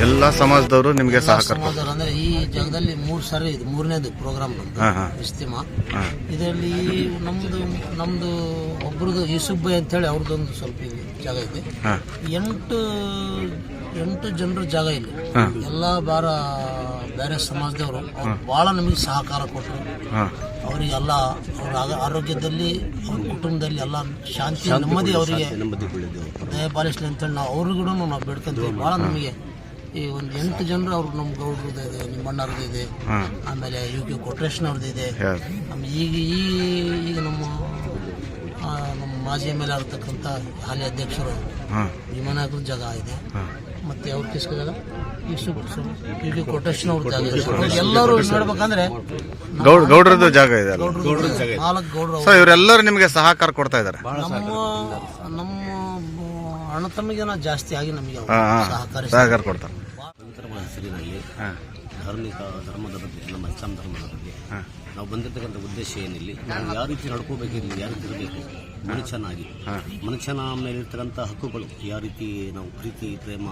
ಎಲ್ಲ ಸಮಾಜದವರು ನಿಮಗೆ ಸಹಕಾರ ಸಮಾಜದವರು ಅಂದ್ರೆ ಈ ಜಾಗದಲ್ಲಿ ಮೂರ್ ಸಾರಿ ಇದು ಮೂರನೇದು ಪ್ರೋಗ್ರಾಮ್ ನಮ್ದು ಹಾ, ಹಾ. ಇಸ್ತಿಮ. ಇದರಲ್ಲಿ ನಮ್ದು ನಮ್ದು ಒಬ್ರದ್ದು ಯೂಸುಫ್ ಅಂತ ಹೇಳಿ ಅವ್ರದ್ದೊಂದು ಸ್ವಲ್ಪ ಜಾಗ ಇದೆ. ಹಾ. ಎಂಟು ಎಂಟು ಜನರ ಜಾಗ ಇಲ್ಲಿ. ಎಲ್ಲಾ ಬಾರ ಬೇರೆ ಸಮಾಜದವರು. ಅವ್ರು ಬಹಳ ನಮಗೆ ಸಹಕಾರ ಕೊಟ್ಟರು ಹಾ. ಅವರಿಗೆಲ್ಲ ಅವ್ರ ಆಗ- ಆರೋಗ್ಯದಲ್ಲಿ ಅವ್ರ ಕುಟುಂಬದಲ್ಲಿ ಎಲ್ಲ ಶಾಂತಿ ನೆಮ್ಮದಿ ಅವರಿಗೆ ದಯಪಾಲಿಸ್ಲಿ ಅಂತೇಳಿ ನಾವು ಅವ್ರಿಗೂ ನಾವು ಬೇಡ್ಕೊಂತೀವಿ. ಭಾಳ ನಮಗೆ ಈ ಒಂದು ಎಂಟು ಜನರು ಅವ್ರು ನಮ್ಮ ಗೌಡ್ರದ್ದು ಇದೆ ನಿಮ್ಮಣ್ಣವ್ರದ್ದು ಇದೆ. ಆಮೇಲೆ ಯು ಕೆ ಕೊಟ್ರೇಶನ್ ಅವ್ರದ್ದು ಇದೆ. ನಮ್ಮ ಈಗ ಈ ಈಗ ನಮ್ಮ ಆ, ನಮ್ಮ ಮಾಜಿ ಎಂ ಎಲ್ ಆಗಿರ್ತಕ್ಕಂಥ ಹಾಲಿ ಅಧ್ಯಕ್ಷರು ಹಾ. ವಿಮಾನಾಯಕರ ಜಾಗ ಇದೆ. ಮತ್ತೆ ಅವ್ರ ಕಿಸ್ಕ ಜಾಗ? ಸು ಯು ಕೆ ಕೊಟ್ರೇಶನ್ ಅವ್ರ ಜಾಗ ಇದೆ. ಅವ್ರು ಎಲ್ಲರೂ ನೋಡ್ಬೇಕಂದ್ರೆ ಗೌಡ್ ಗೌಡ್ರದ್ದು ಜಾಗ ಇದೆ ಅಲ್ಲ? ಗೌಡ್ರು ನಾಲ್ಕು ಗೌಡ್ರು ಸೊ ಇವರೆಲ್ಲರೂ ನಿಮಗೆ ಸಹಕಾರ ಕೊಡ್ತಾ ಇದ್ದಾರೆ ನಮ್ಮ ನಮ್ಮ ಅಣ್ಣ ತಮ್ಮಿಗೆ ಜಾಸ್ತಿ ಆಗಿ ನಮಗೆ ಅವ್ರು ಹಾ, ಹಾ. ಸಹಕರಿಸಿ ಸಹಕಾರ ಕೊಡ್ತಾರೆ. ಹೆಸರಿನಲ್ಲಿ. ಧಾರ್ಮಿಕ ಧರ್ಮದ ಬಗ್ಗೆ ನಮ್ಮ ಇಸ್ಲಾಂ ಧರ್ಮದ ಬಗ್ಗೆ. ನಾವು ಬಂದಿರತಕ್ಕಂಥ ಉದ್ದೇಶ ಏನಿಲ್ಲ ನಾವು ಯಾವ ರೀತಿ ನಡ್ಕೋಬೇಕಿರಲಿ ಯಾವ ರೀತಿ ಇರಬೇಕು? ಮನುಷ್ಯನಾಗಿ. ಮನುಷ್ಯನ ಮೇಲಿರ್ತಕ್ಕಂಥ ಹಕ್ಕುಗಳು ಯಾವ ರೀತಿ ನಾವು ಪ್ರೀತಿ ಪ್ರೇಮ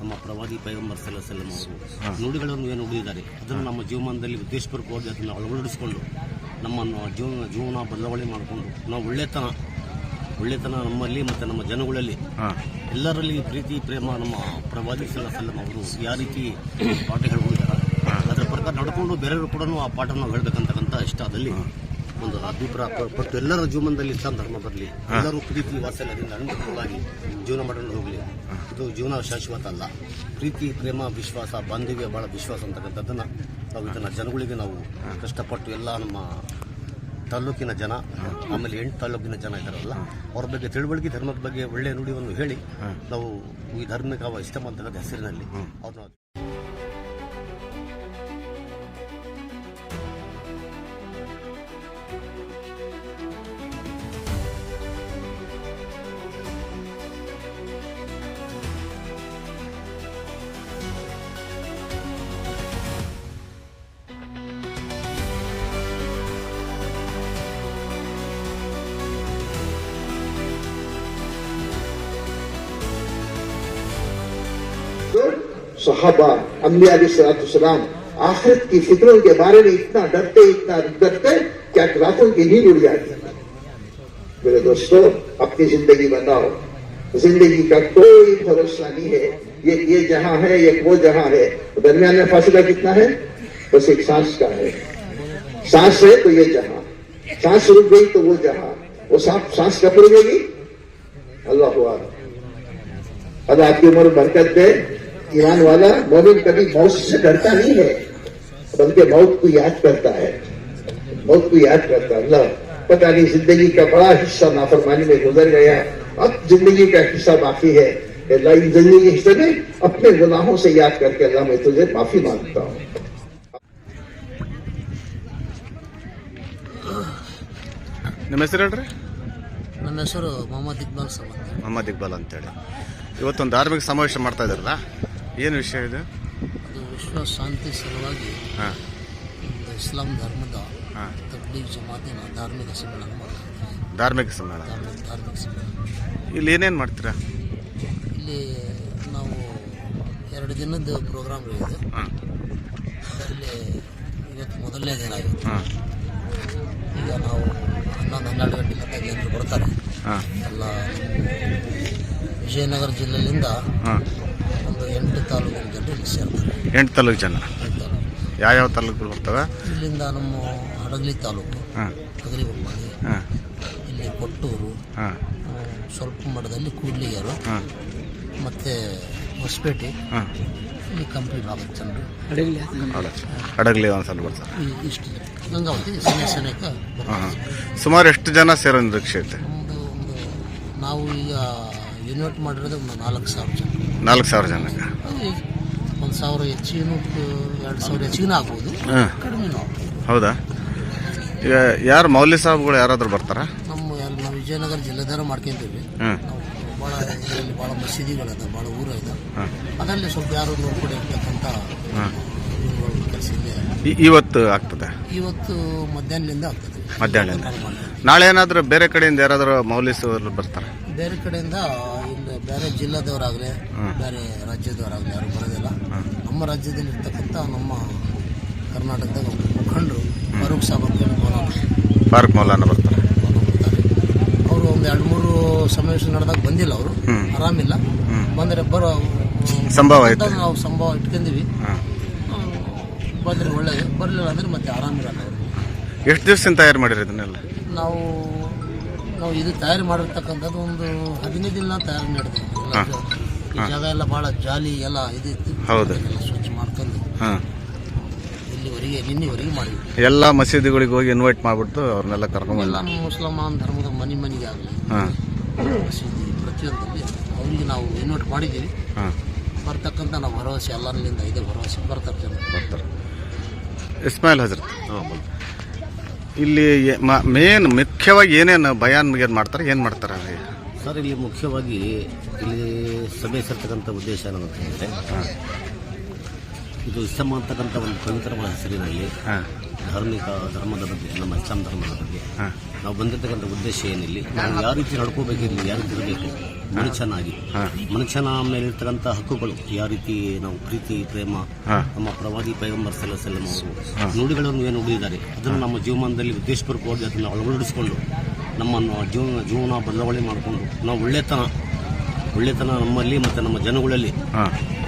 ನಮ್ಮ ಪ್ರವಾದಿ ಪೈಗಂಬರ್ ಸಲ ಸಲಂ ಅವರು ನುಡಿಗಳನ್ನು ಏನು ನುಡಿದಿದ್ದಾರೆ? ಅದನ್ನು ನಮ್ಮ ಜೀವಮಾನದಲ್ಲಿ ಉದ್ದೇಶಪೂರ್ವಕವಾಗಿ ಅದನ್ನು ಅಳವಡಿಸಿಕೊಂಡು ನಮ್ಮನ್ನು ಜೀವನ ಜೀವನ ಬದಲಾವಣೆ ಮಾಡಿಕೊಂಡು ನಾವು ಒಳ್ಳೆತನ ಒಳ್ಳೆತನ ನಮ್ಮಲ್ಲಿ ಮತ್ತು ನಮ್ಮ ಜನಗಳಲ್ಲಿ. ಎಲ್ಲರಲ್ಲಿ ಪ್ರೀತಿ ಪ್ರೇಮ ನಮ್ಮ ಪ್ರವಾದಿ ಸಲಂ ಅವರು ಯಾವ ರೀತಿ ಪಾಠ ಹೇಳ್ಕೊಂಡಿದ್ದಾರೆ. ಅದರ ಪ್ರಕಾರ ನಡ್ಕೊಂಡು ಬೇರೆಯವರು ಕೂಡ ಆ ಪಾಠ ನಾವು ಹೇಳ್ಬೇಕಂತಕ್ಕಂಥ ಇಷ್ಟದಲ್ಲಿ ಒಂದು ಅಭಿಪ್ರಾಯ ಪಟ್ಟು ಎಲ್ಲರ ಜೀವನದಲ್ಲಿ ಇಸ್ಲಾಂ ಧರ್ಮ ಬರಲಿ ಎಲ್ಲರೂ ಪ್ರೀತಿ ವಾತ್ಸಲ್ಯದಿಂದ ಅನುಕೂಲವಾಗಿ ಜೀವನ ಮಾಡೋಣ ಹೋಗಲಿ. ಇದು ಜೀವನ ಶಾಶ್ವತ ಅಲ್ಲ. ಪ್ರೀತಿ ಪ್ರೇಮ ವಿಶ್ವಾಸ ಬಾಂಧವ್ಯ ಬಹಳ ವಿಶ್ವಾಸ ಅಂತಕ್ಕಂಥದ್ದನ್ನು ನಾವು ಇದನ್ನು ಜನಗಳಿಗೆ ನಾವು ಕಷ್ಟಪಟ್ಟು ಎಲ್ಲ ನಮ್ಮ ತಾಲೂಕಿನ ಜನ ಆಮೇಲೆ ಎಂಟು ತಾಲೂಕಿನ ಜನ ಇದ್ದಾರಲ್ಲ ಅವ್ರ ಬಗ್ಗೆ ತಿಳುವಳಿಕೆ ಧರ್ಮದ ಬಗ್ಗೆ ಒಳ್ಳೆಯ ನುಡಿಯನ್ನು ಹೇಳಿ ನಾವು ಈ ಧಾರ್ಮಿಕ ಇಷ್ಟಮ ಅಂತಕ್ಕಂಥ ಹೆಸರಿನಲ್ಲಿ ಅವ್ರನ್ನ صحابہ، انبیاء علیہ السلام آخرت کی فکروں کے بارے میں اتنا ڈرتے اتنا ڈرتے کہ راتوں کی نیند اڑ جاتی۔ میرے دوستو، اپنی زندگی بتاؤ زندگی کا کوئی بھروسہ نہیں ہے۔ یہ یہ جہاں ہے، یہ وہ جہاں ہے۔ درمیان میں فاصلہ کتنا ہے؟ بس ایک سانس کا ہے۔ سانس ہے تو یہ جہاں۔ سانس رک گئی تو وہ جہاں۔ وہ سانس کب رکے گی؟ اللہ اللہ آپ کی عمر برکت دے۔ ایمان والا مومن کبھی موت سے ڈرتا نہیں ہے بلکہ موت کو یاد کرتا ہے۔ موت کو یاد کرتا ہے۔ اللہ پتہ نہیں زندگی کا بڑا حصہ نافرمانی میں گزر گیا۔ اب زندگی کا حصہ باقی ہے۔ اللہ ان زندگی حصے میں اپنے گناہوں سے یاد کر کے اللہ میں تجھے معافی مانگتا ہوں۔ ನಿಮ್ಮ ಹೇಳ್ರಿ ನನ್ನ ಹೆಸರು ಮೊಹಮ್ಮದ್ ಇಕ್ಬಾಲ್ ಸಮದ್ ಮೊಹಮ್ಮದ್ ಇಕ್ಬಾಲ್ ಅಂತೇಳಿ. ಇವತ್ತೊಂದು ಧಾರ್ಮಿಕ ಸಮಾವೇಶ ಮಾಡ್ತಾ ಇದ್ದಾರಲ್ಲ? ಏನು ವಿಷಯ ಇದು? ಅದು ವಿಶ್ವ ಶಾಂತಿ ಸಲುವಾಗಿ ಹಾಂ. ಒಂದು ಇಸ್ಲಾಂ ಧರ್ಮದ ಹಾಂ. ತಬ್ಲೀಗ್ ಜಮಾತಿನ ಧಾರ್ಮಿಕ ಸಮ್ಮೇಳನ ಮಾಡ್ತಾರೆ. ಧಾರ್ಮಿಕ ಸಮ್ಮೇಳನ. ಧಾರ್ಮಿಕ ಧಾರ್ಮಿಕ ಸಮ್ಮೇಳನ. ಇಲ್ಲಿ ಏನೇನು ಮಾಡ್ತೀರಾ? ಇಲ್ಲಿ ನಾವು ಎರಡು ದಿನದ ಪ್ರೋಗ್ರಾಮ್ ಇದೆ. ಹಾಂ. ಅದರಲ್ಲಿ ಇವತ್ತು ಮೊದಲನೇ ದಿನ ಇವತ್ತು ಹಾಂ. ಈಗ ನಾವು ಹನ್ನೊಂದು ಹನ್ನೆರಡು ಗಂಟೆ ಮತ್ತೆ ಜನರು ಬರ್ತಾರೆ. ಹಾಂ. ಎಲ್ಲ ವಿಜಯನಗರ ಜಿಲ್ಲೆಯಿಂದ ಹಾಂ. ಎಂಟು ತಾಲೂಕಿನ ಜನರು ಇಲ್ಲಿ ಸೇರ್ತಾರೆ. ಎಂಟು ತಾಲೂಕು ಜನ. ಎಂಟು ತಾಲೂಕು. ಯಾವ್ಯಾವ ತಾಲೂಕುಗಳು ಬರ್ತವೆ? ಇಲ್ಲಿಂದ ನಮ್ಮ ಹಡಗಲಿ ತಾಲೂಕು ಹಾಂ. ಹಗರಿ ಬೊಮ್ಮನಿ ಹಾಂ. ಇಲ್ಲಿ ಕೊಟ್ಟೂರು ಹಾಂ. ಸ್ವಲ್ಪ ಮಠದಲ್ಲಿ ಕೂಡ್ಲಿಗರು ಹಾಂ. ಮತ್ತು ಹೊಸಪೇಟೆ ಹಾಂ. ಇಲ್ಲಿ ಕಂಪ್ಲೀಟ್ ಭಾಗದ ಜನರು. ಹಡಗಲಿ ಹಡಗಲಿ ಒಂದ್ಸಲ ಬರ್ತಾರೆ ಈ ಇಷ್ಟು ಗಂಗಾವತಿ ಸಣ್ಣ ಸಣ್ಣಕ್ಕೆ ಹಾಂ ಹಾಂ. ಸುಮಾರು ಎಷ್ಟು ಜನ ಸೇರೋ ನಿರೀಕ್ಷೆ ಐತೆ ನಮ್ಮದು ಒಂದು ನಾವು ಈಗ ಯೂನಿಟ್ ಮಾಡಿರೋದು ಒಂದು ನಾಲ್ಕು ಸಾವಿರ ಜನ. ನಾಲ್ಕು ಸಾವಿರ ಜನಕ್ಕೆ. ಒಂದು ಸಾವಿರ ಹೆಚ್ಚಿನ ಎರಡು ಸಾವಿರ ಹೆಚ್ಚಿನ ಆಗ್ಬೋದು. ಹಾಂ. ಕಡಿಮೆನೂ ಆಗ್ಬೋದು. ಹೌದಾ? ಈಗ ಯಾರು ಮೌಲ್ಯ ಸಾಹೇಬ್ಗಳು ಯಾರಾದರೂ ಬರ್ತಾರಾ? ನಮ್ಮ ನಾವು ವಿಜಯನಗರ ಜಿಲ್ಲೆದಾರ ಮಾಡ್ಕೊಂತೀವಿ. ನಾವು ಭಾಳ ಇದರಲ್ಲಿ ಭಾಳ ಮಸೀದಿಗಳದ ಭಾಳ ಊರು ಇದೆ. ಅದರಲ್ಲಿ ಸ್ವಲ್ಪ ಯಾರು ನೋಡ್ಕೊಂಡು ಇರ್ತಕ್ಕಂಥ ಕೆಲಸ ಇದೆ. ಇವತ್ತು ಆಗ್ತದೆ? ಇವತ್ತು ಮಧ್ಯಾಹ್ನದಿಂದ ಆಗ್ತದೆ. ಮಧ್ಯಾಹ್ನದಿಂದ. ನಾಳೆ ಏನಾದರೂ ಬೇರೆ ಕಡೆಯಿಂದ ಯಾರಾದರೂ ಮೌಲ್ಯ ಬರ್ತಾರೆ? ಬೇರೆ ಕಡೆಯಿಂದ ಬೇರೆ ಜಿಲ್ಲಾದವರಾಗಲಿ ಬೇರೆ ರಾಜ್ಯದವರಾಗಲಿ ಯಾರು ಬರೋದಿಲ್ಲ. ನಮ್ಮ ರಾಜ್ಯದಲ್ಲಿ ಇರ್ತಕ್ಕಂಥ ನಮ್ಮ ಕರ್ನಾಟಕದಾಗ ಮುಖಂಡರು ಫಾರೂಕ್ ಸಾಬ್ ಫಾರೂಕ್ ಮೌಲಾನ ಬರ್ತಾರೆ. ಅವರು ಒಂದು ಎರಡು ಮೂರು ಸಮಾವೇಶ ನಡೆದಾಗ ಬಂದಿಲ್ಲ ಅವರು. ಆರಾಮಿಲ್ಲ. ಬಂದರೆ ಬರೋ ಸಂಭವ ನಾವು ಸಂಭವ ಇಟ್ಕೊಂಡಿವಿ. ಬಂದರೆ ಒಳ್ಳೆಯದು ಒಳ್ಳೇದು ಬರಲಿಲ್ಲ ಅಂದರೆ ಮತ್ತೆ ಆರಾಮಿರಲ್ಲ ಅವರು. ಎಷ್ಟು ದಿವಸದಿಂದ ತಯಾರು ಮಾಡಿರಿ ಇದನ್ನೆಲ್ಲ? ನಾವು ನಾವು ಇದು ತಯಾರಿ ಮಾಡಿರ್ತಕ್ಕಂಥದ್ದು ಒಂದು ಹದಿನೈದು ದಿನ ತಯಾರಿ ಈ ಜಾಗ ಎಲ್ಲ ಭಾಳ ಜಾಲಿ ಎಲ್ಲ ಇದು ಹೌದು. ಅದನ್ನೆಲ್ಲ ಸ್ವಚ್ಛ ಮಾಡ್ಕೊಂಡು ಹಾಂ. ಇಲ್ಲಿವರೆಗೆ ನಿನ್ನೆವರೆಗೆ ಮಾಡಿದ್ವಿ. ಎಲ್ಲ ಮಸೀದಿಗಳಿಗೆ ಹೋಗಿ ಇನ್ವೈಟ್ ಮಾಡಿಬಿಟ್ಟು ಅವ್ರನ್ನೆಲ್ಲ ಕರ್ಕೊಂಡು ಎಲ್ಲ ಮುಸಲ್ಮಾನ್ ಧರ್ಮದ ಮನೆ ಮನೆಗೆ ಆಗಲಿ ಹಾಂ. ಮಸೀದಿ ಪ್ರತಿಯೊಂದಲ್ಲಿ ಅವರಿಗೆ ನಾವು ಇನ್ವೈಟ್ ಮಾಡಿದ್ದೀವಿ. ಹಾಂ. ಬರ್ತಕ್ಕಂಥ ನಾವು ಭರವಸೆ ಎಲ್ಲರಲ್ಲಿಂದ ಇದೆ ಭರವಸೆ. ಬರ್ತಾರೆ ಜನ. ಬರ್ತಾರೆ. ಇಸ್ಮಾಯಿಲ್ ಹಜರತ್. ಇಲ್ಲಿ ಮೇನ್ ಮುಖ್ಯವಾಗಿ ಏನೇನು ಬಯಾನ್ ಏನು ಮಾಡ್ತಾರೆ ಏನು ಮಾಡ್ತಾರೆ ಅಲ್ಲಿ? ಸರ್ ಇಲ್ಲಿ ಮುಖ್ಯವಾಗಿ ಇಲ್ಲಿ ಸಭೆ ಸೇರ್ತಕ್ಕಂಥ ಉದ್ದೇಶ ಏನಂತ ಹೇಳಿದ್ರೆ ಇದು ಇಸ್ಲಾಂ ಅಂತಕ್ಕಂಥ ಒಂದು ಪವಿತ್ರವಾದ ಹೆಸರಿನಲ್ಲಿ ಹಾಂ ಧಾರ್ಮಿಕ ಧರ್ಮದ ಬಗ್ಗೆ ನಮ್ಮ ಇಸ್ಲಾಂ ಧರ್ಮದ ಬಗ್ಗೆ ನಾವು ಬಂದಿರತಕ್ಕಂಥ ಉದ್ದೇಶ ಏನಿಲ್ಲ ನಾವು ಯಾವ ರೀತಿ ನಡ್ಕೋಬೇಕಿರಲಿ ಯಾವ ರೀತಿ ಇರಬೇಕು ಮನುಷ್ಯನಾಗಿ. ಮನುಷ್ಯನ ಮೇಲಿರ್ತಕ್ಕಂಥ ಹಕ್ಕುಗಳು ಯಾವ ರೀತಿ ನಾವು ಪ್ರೀತಿ ಪ್ರೇಮ ನಮ್ಮ ಪ್ರವಾದಿ ಪೈಗಂಬರ್ ಸಲಸಲಂ ಅವರು ನುಡಿಗಳನ್ನು ಏನು ನುಡಿದಿದ್ದಾರೆ? ಅದನ್ನು ನಮ್ಮ ಜೀವಮಾನದಲ್ಲಿ ಉದ್ದೇಶಪೂರ್ವಕವಾಗಿ ಅದನ್ನು ಅಳವಡಿಸಿಕೊಂಡು ನಮ್ಮನ್ನು ಜೀವನ ಜೀವನ ಬದಲಾವಣೆ ಮಾಡಿಕೊಂಡು ನಾವು ಒಳ್ಳೆತನ ಒಳ್ಳೆತನ ನಮ್ಮಲ್ಲಿ ಮತ್ತು ನಮ್ಮ ಜನಗಳಲ್ಲಿ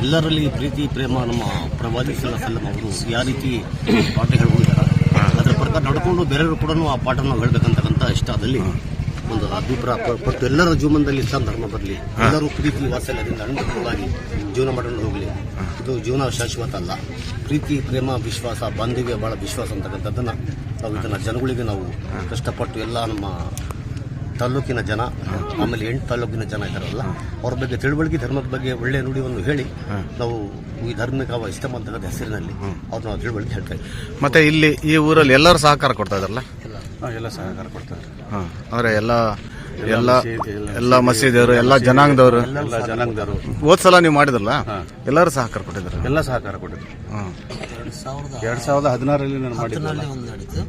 ಎಲ್ಲರಲ್ಲಿ ಪ್ರೀತಿ ಪ್ರೇಮ ನಮ್ಮ ಪ್ರವಾದಿ ಸಲಸಲಂ ಅವರು ಯಾವ ರೀತಿ ಪಾಠ ಹೇಳ್ಕೊಂಡಿದ್ದಾರೆ ಅದರ ಪ್ರಕಾರ ನಡ್ಕೊಂಡು ಬೇರೆಯವರು ಕೂಡ ಆ ಪಾಠವನ್ನು ನಾವು ಹೇಳ್ಬೇಕಂತಕ್ಕಂಥ ಇಷ್ಟದಲ್ಲಿ ಒಂದು ಅಭಿಪ್ರಾಯ ಪಟ್ಟು ಎಲ್ಲರ ಜೀವನದಲ್ಲಿ ಇಸ್ಲಾಂ ಧರ್ಮ ಬರಲಿ ಎಲ್ಲರೂ ಪ್ರೀತಿ ವಾತ್ಸಲ್ಯದಿಂದ ಅನುಕೂಲವಾಗಿ ಜೀವನ ಮಾಡಿಕೊಂಡು ಹೋಗಲಿ. ಇದು ಜೀವನ ಶಾಶ್ವತ ಅಲ್ಲ. ಪ್ರೀತಿ ಪ್ರೇಮ ವಿಶ್ವಾಸ ಬಾಂಧವ್ಯ ಬಹಳ ವಿಶ್ವಾಸ ಅಂತಕ್ಕಂಥದ್ದನ್ನು ನಾವು ಇದನ್ನು ಜನಗಳಿಗೆ ನಾವು ಕಷ್ಟಪಟ್ಟು ಎಲ್ಲ ನಮ್ಮ ತಾಲೂಕಿನ ಜನ ಆಮೇಲೆ ಎಂಟು ತಾಲೂಕಿನ ಜನ ಇದ್ದಾರಲ್ಲ ಅವ್ರ ಬಗ್ಗೆ ತಿಳುವಳಿಕೆ ಧರ್ಮದ ಬಗ್ಗೆ ಒಳ್ಳೆಯ ಒಂದು ಹೇಳಿ ನಾವು ಈ ಧಾರ್ಮಿಕ ಇಷ್ಟಮ ಅಂತಕ್ಕಂಥ ಹೆಸರಿನಲ್ಲಿ ಅವ್ರು ನಾವು ತಿಳುವಳಿಕೆ ಹೇಳ್ತಾ ಇದ್ದೀವಿ ಮತ್ತೆ ಇಲ್ಲಿ ಈ ಊರಲ್ಲಿ ಎಲ್ಲರೂ ಸಹಕಾರ ಕೊಡ್ತಾ ಇದಾರಲ್ಲ ಎಲ್ಲ. ಸಹಕಾರ ಕೊಡ್ತಾರೆ ಹಾಂ ಅಂದರೆ ಎಲ್ಲ ಎಲ್ಲ ಎಲ್ಲ ಮಸೀದಿಯವರು ಎಲ್ಲ ಜನಾಂಗದವರು. ಎಲ್ಲ ಜನಾಂಗದವರು. ಹೋದ್ ಸಲ ನೀವು ಮಾಡಿದ್ರಲ್ಲ? ಎಲ್ಲರೂ ಸಹಕಾರ ಕೊಟ್ಟಿದ್ರು ಎಲ್ಲ ಸಹಕಾರ ಕೊಟ್ಟಿದ್ರು. ಹಾಂ. ಎರಡು ಸಾವಿರದ ಹದಿನಾರರಲ್ಲಿ ನಾನು ಮಾಡಿದ್ದೆ. ಹತ್ತರಲ್ಲಿ ಒಂದು ನಡೀತು.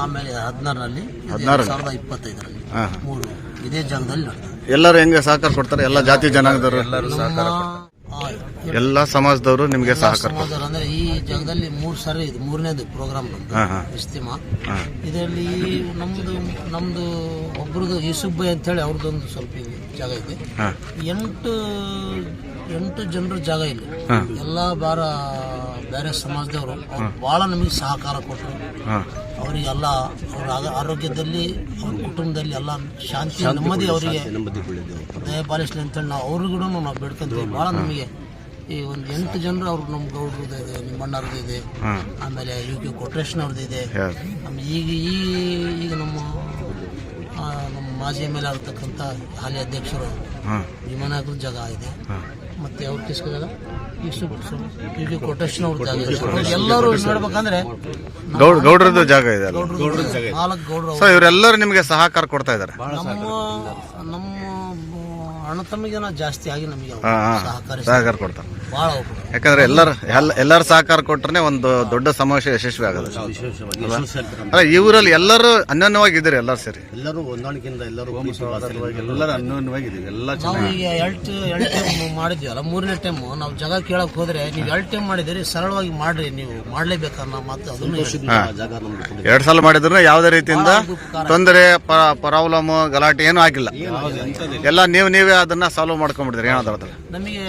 ಆಮೇಲೆ ಹದಿನಾರರಲ್ಲಿ ಹದಿನಾರರಲ್ಲಿ? ಸಾವಿರದ ಇಪ್ಪತ್ತೈದರಲ್ಲಿ ಮೂರು ಇದೇ ಜಾಗದಲ್ಲಿ ಎಲ್ಲರೂ ಹೆಂಗೆ ಸಹಕಾರ ಕೊಡ್ತಾರೆ? ಎಲ್ಲ ಜಾತಿ ಜನಾಂಗದವರು. ಸಹಕಾರ ಆ, ಎಲ್ಲ ಸಮಾಜದವರು ನಿಮಗೆ ಸಹಕಾರ ಸಮಾಜದವ್ರು. ಅಂದ್ರೆ ಈ ಜಾಗದಲ್ಲಿ ಮೂರು ಸರಿ ಇದು ಮೂರನೇದು ಪ್ರೋಗ್ರಾಮ್ ನಮ್ದು ಹಾಂ ಹಾಂ. ಇಸ್ತಿಮಾ. ಇದರಲ್ಲಿ ನಮ್ದು ನಮ್ದು ಒಬ್ರದ್ದು ಯೂಸುಫ್ ಅಂತ ಅಂತೇಳಿ ಅವ್ರದ್ದೊಂದು ಸ್ವಲ್ಪ ಇದು ಜಾಗ ಇದೆ. ಹಾಂ. ಎಂಟು ಎಂಟು ಜನರ ಜಾಗ ಇಲ್ಲಿ. ಎಲ್ಲ ಬಾರ ಬೇರೆ ಸಮಾಜದವರು ಅವ್ರು ಭಾಳ ನಮಗೆ ಸಹಕಾರ ಕೊಟ್ಟರು ಹಾಂ. ಅವರಿಗೆಲ್ಲ ಅವರ ಆಗ- ಆರೋಗ್ಯದಲ್ಲಿ ಅವ್ರ ಕುಟುಂಬದಲ್ಲಿ ಎಲ್ಲ ಶಾಂತಿ ನೆಮ್ಮದಿ ಅವರಿಗೆ ನೆಮ್ಮದಿ ಒಳ್ಳೆಯದು ದಯಪಾಲಿಸ್ಲಿ ಅಂತೇಳಿ ನಾವು ಅವ್ರಿಗೂ ನಾವು ಬೇಡ್ಕೊಂತೀವಿ. ಭಾಳ ನಮಗೆ ಈ ಒಂದು ಎಂಟು ಜನರು ಅವ್ರು ನಮ್ಮ ಗೌಡ್ರದ್ದು ಇದೆ ನಿಮ್ಮ ಅಣ್ಣವ್ರದ್ದು ಇದೆ ಆಮೇಲೆ ಯು ಕೆ ಕೊಟ್ರೇಶನ್ ಅವ್ರದ್ದು ಇದೆ. ಈಗ ಈ ಈಗ ನಮ್ಮ ಆ, ನಮ್ಮ ಮಾಜಿ ಎಂ ಎಲ್ ಆಗಿರ್ತಕ್ಕಂಥ ಹಾಲಿ ಅಧ್ಯಕ್ಷರು ವಿಮಾನ ವಿಮಾನಾಗ್ರ ಜಾಗ ಇದೆ. ಮತ್ತೆ ಅವ್ರ ಕಿಸ್ಕೋ ಜಾಗ ಇಷ್ಟು ಯು ಕೆ ಕೊಟ್ರೇಶನ್ ಅವ್ರ ಜಾಗ ಇದೆ. ಎಲ್ಲರೂ ನೋಡ್ಬೇಕಂದ್ರೆ ಗೌಡ್ ಗೌಡ್ರದ್ದು ಜಾಗ ಇದೆ ಅಲ್ಲ? ಗೌಡ್ರು ನಾಲ್ಕು ಗೌಡ್ರು ಸೊ ಇವರೆಲ್ಲರೂ ನಿಮಗೆ ಸಹಕಾರ ಕೊಡ್ತಾ ಇದ್ದಾರೆ? ನಮ್ಮ ನಮ್ಮ ಅಣ್ಣ ತಮ್ಮಿಗೆನ ಜಾಸ್ತಿ ಆಗಿ ನಮಗೆ ಅವ್ರು ಹಾಂ. ಸಹಕಾರ ಕೊಡ್ತಾರೆ. ಭಾಳ ಯಾಕಂದ್ರೆ ಎಲ್ಲರ ಎಲ್ಲ ಎಲ್ಲರ ಸಹಕಾರ ಕೊಟ್ರೆ ಒಂದು ದೊಡ್ಡ ಸಮಾವೇಶ ಯಶಸ್ವಿ ಆಗೋದು. ವಿಶೇಷವಾಗಿ ಯಶಸ್ವಿ ಆಗ್ತಕ್ಕಂಥ ಅಲ್ಲ ಇವರಲ್ಲಿ ಊರಲ್ಲಿ ಎಲ್ಲರೂ ಅನ್ಯೋನ್ಯವಾಗಿದ್ದಾರೆ ಎಲ್ಲರೂ ಸೇರಿ? ಎಲ್ಲರೂ ಹೊಂದಾಣಿಕೆಯಿಂದ ಎಲ್ಲರೂ ಪ್ರೀತಿ ವಾತ್ಸಲ್ಯದಿಂದ ಎಲ್ಲರೂ ಅನ್ಯೋನ್ಯವಾಗಿದ್ದೀವಿ ಎಲ್ಲ ನಾವು ಈಗ ಎರಡು ಎರಡು ಟೈಮ್ ಮಾಡಿದ್ವಲ್ಲ ಮೂರನೇ ಟೈಮ್ ನಾವು ಜಾಗ ಕೇಳಕ್ ಹೋದ್ರೆ ನೀವು ಎರಡು ಟೈಮ್ ಮಾಡಿದಿರಿ ಸರಳವಾಗಿ ಮಾಡ್ರಿ ನೀವು ಮಾಡ್ಲೇಬೇಕನ್ನೋ ಮಾತು ಅದನ್ನು ಹೇಳಿ. ಸಂತೋಷದಿಂದ ಜಾಗ ನಮ್ಗೆ. ಎರಡ್ ಸಲ ಮಾಡಿದ್ರು ಯಾವುದೇ ರೀತಿಯಿಂದ ತೊಂದರೆ ಪ್ರಾಬ್ಲಮ್ ಗಲಾಟೆ ಏನೂ ಆಗಿಲ್ಲ. ಎಲ್ಲ ನೀವು ನೀವೇ ಅದನ್ನ ಸಾಲ್ವ್ ಮಾಡ್ಕೊಂಡ್ಬಿಡಿದ್ರಿ ಏನಾದ್ರು ನಮಗೆ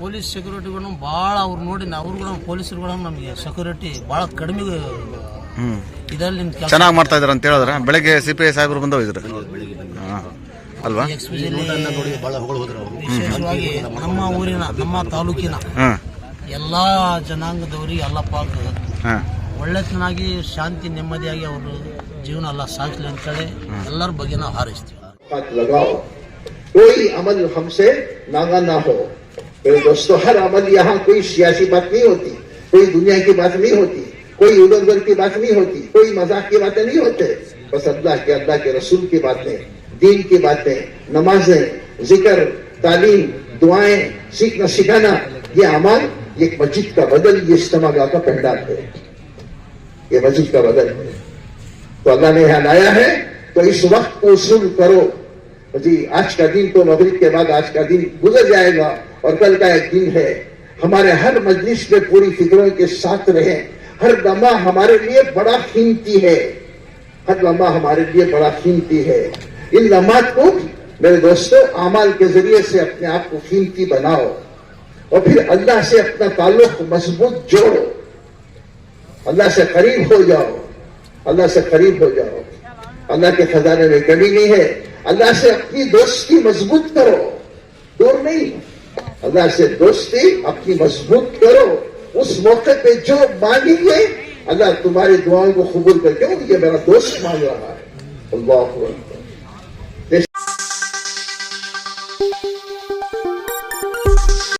ಪೊಲೀಸ್ ಸೆಕ್ಯೂರಿಟಿಗಳು ಭಾಳ ಅವ್ರು ನೋಡಿ ಅವ್ರುಗಳು ಪೊಲೀಸರುಗಳ ನಮಗೆ ಸೆಕ್ಯೂರಿಟಿ ಭಾಳ ಕಡಿಮೆ ಇದರಲ್ಲಿ ಚೆನ್ನಾಗಿ ಮಾಡ್ತಾ ಇದಾರೆ ಅಂತ ಹೇಳಿದ್ರೆ. ಬೆಳಗ್ಗೆ ಸಿ ಪಿ ಐ ಸಾಹೇಬರು ಬಂದು. ಹೋಗಿದ್ರು ಅಲ್ವಾ? ವಿಶೇಷವಾಗಿ ನಮ್ಮ ಊರಿನ ನಮ್ಮ ತಾಲೂಕಿನ ಎಲ್ಲಾ ಜನಾಂಗದವರಿಗೆ ಒಳ್ಳೆ ಒಳ್ಳೆತನಾಗಿ ಶಾಂತಿ ನೆಮ್ಮದಿಯಾಗಿ ಅವರು ಜೀವನ ಎಲ್ಲ ಸಾಗಿಸ್ಲಿ ಅಂತೇಳಿ ಎಲ್ಲರ ಬಗ್ಗೆ ನಾವು ಹಾರೈಸ್ತೀವಿ کوئی عمل ہم سے مانگا نہ ہو میرے دوستو ہر عمل یہاں کوئی سیاسی بات نہیں ہوتی کوئی دنیا کی بات نہیں ہوتی کوئی ادھر ادھر کی بات نہیں ہوتی کوئی مذاق کی باتیں نہیں ہوتے بس اللہ کے اللہ کے رسول کی باتیں دین کی باتیں نمازیں ذکر تعلیم دعائیں سیکھنا سکھانا یہ عمل یہ مسجد کا بدل یہ اجتماع کا پہنڈا ہے یہ مسجد کا بدل ہے تو اللہ نے یہاں لایا ہے تو اس وقت کو اصول کرو جی آج کا دن تو مغرب کے بعد آج کا دن گزر جائے گا اور کل کا ایک دن ہے۔ ہمارے ہر مجلس میں پوری فکروں کے ساتھ رہے ہر لمحہ ہمارے لیے بڑا قیمتی ہے۔ ہر لمحہ ہمارے لیے بڑا قیمتی ہے۔ ان لمحات کو میرے دوستوں اعمال کے ذریعے سے اپنے آپ کو قیمتی بناؤ۔ اور پھر اللہ سے اپنا تعلق مضبوط جوڑو۔ اللہ سے قریب ہو جاؤ۔ اللہ سے قریب ہو جاؤ۔ اللہ کے خزانے میں کمی نہیں ہے۔ اللہ سے اپنی دوستی مضبوط کرو۔ دور نہیں۔ اللہ سے دوستی اپنی مضبوط کرو۔ اس موقع پہ جو مانگیں گے، اللہ تمہاری دعاؤں کو قبول کر کے یہ میرا دوست مانگ رہا ہے۔ اللہ